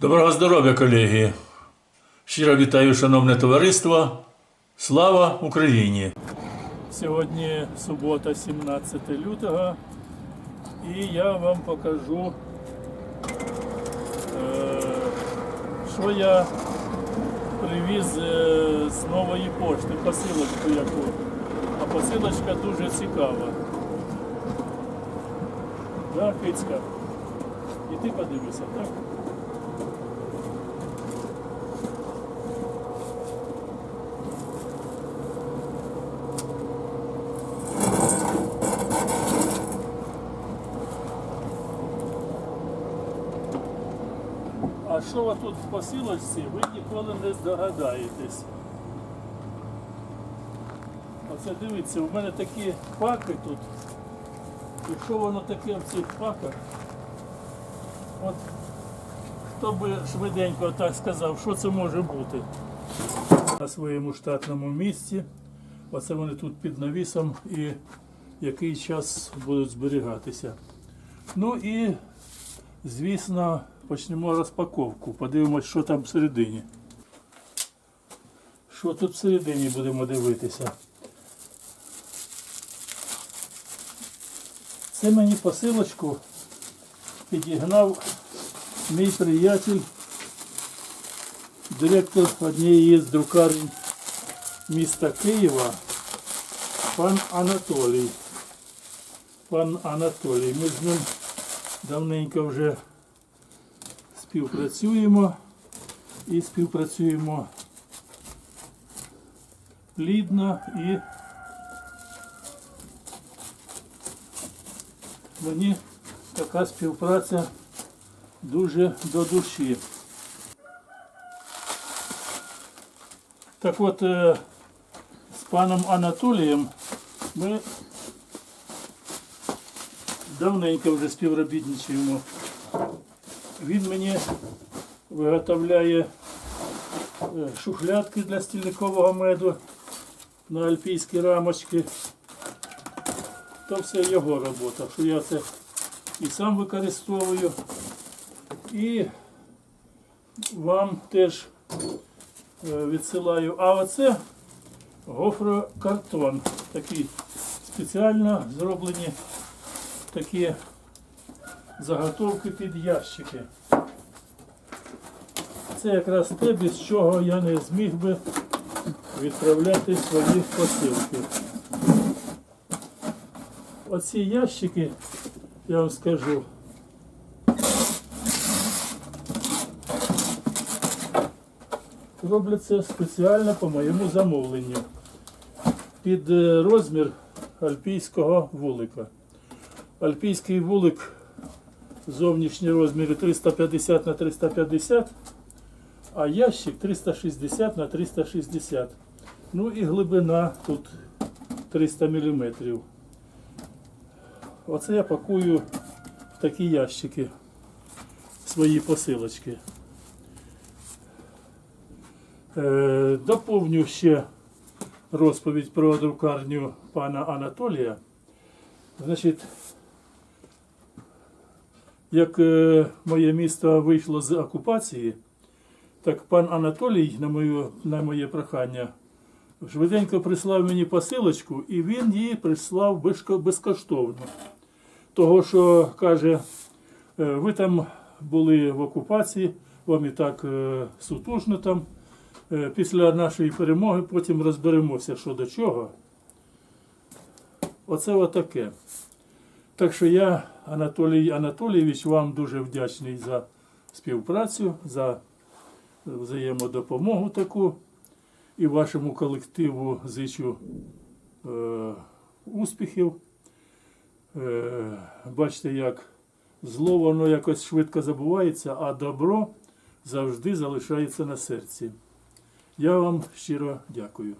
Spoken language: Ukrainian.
Доброго здоров'я, колеги! Щиро вітаю, шановне товариство. Слава Україні! Сьогодні субота, 17 лютого, і я вам покажу, е, що я привіз е, з нової пошти, посилочку яку. А посилочка дуже цікава. Да, Кицька? І ти подивися, так? А що тут в посилочці, ви ніколи не здогадаєтесь. Оце дивіться, у мене такі паки тут. І що воно таке в цих паках? От хто би швиденько так сказав, що це може бути на своєму штатному місці. Оце вони тут під навісом і який час будуть зберігатися. Ну і, звісно, почнемо розпаковку. Подивимось, що там всередині. Що тут всередині будемо дивитися. Це мені посилочку підігнав мій приятель, директор однієї з друкарень міста Києва, пан Анатолій. Пан Анатолій. Ми з ним давненько вже співпрацюємо і співпрацюємо плідно і мені така співпраця дуже до душі. Так от е, з паном Анатолієм ми давненько вже співробітничаємо. Він мені виготовляє е, шухлядки для стільникового меду на альпійські рамочки. То все його робота, що я це і сам використовую. І вам теж е, відсилаю. А оце гофрокартон. Такий спеціально зроблені такі заготовки під ящики. Це якраз те, без чого я не зміг би відправляти свої посилки. Оці ящики, я вам скажу, робляться спеціально по моєму замовленню під е, розмір альпійського вулика. Альпійський вулик зовнішні розміри 350 на 350, а ящик 360 на 360. Ну і глибина тут 300 мм. Оце я пакую в такі ящики свої посилочки. Е, доповню ще розповідь про друкарню пана Анатолія. Значить, як е, моє місто вийшло з окупації, так пан Анатолій на, мою, на моє прохання швиденько прислав мені посилочку, і він її прислав безкоштовно. Того, що каже, е, ви там були в окупації, вам і так е, сутужно там. Після нашої перемоги потім розберемося, що до чого. Оце отаке. Так що я, Анатолій Анатолійович, вам дуже вдячний за співпрацю, за взаємодопомогу таку. І вашому колективу зичу е, успіхів. Е, бачите, як зло воно якось швидко забувається, а добро завжди залишається на серці. Я вам щиро дякую.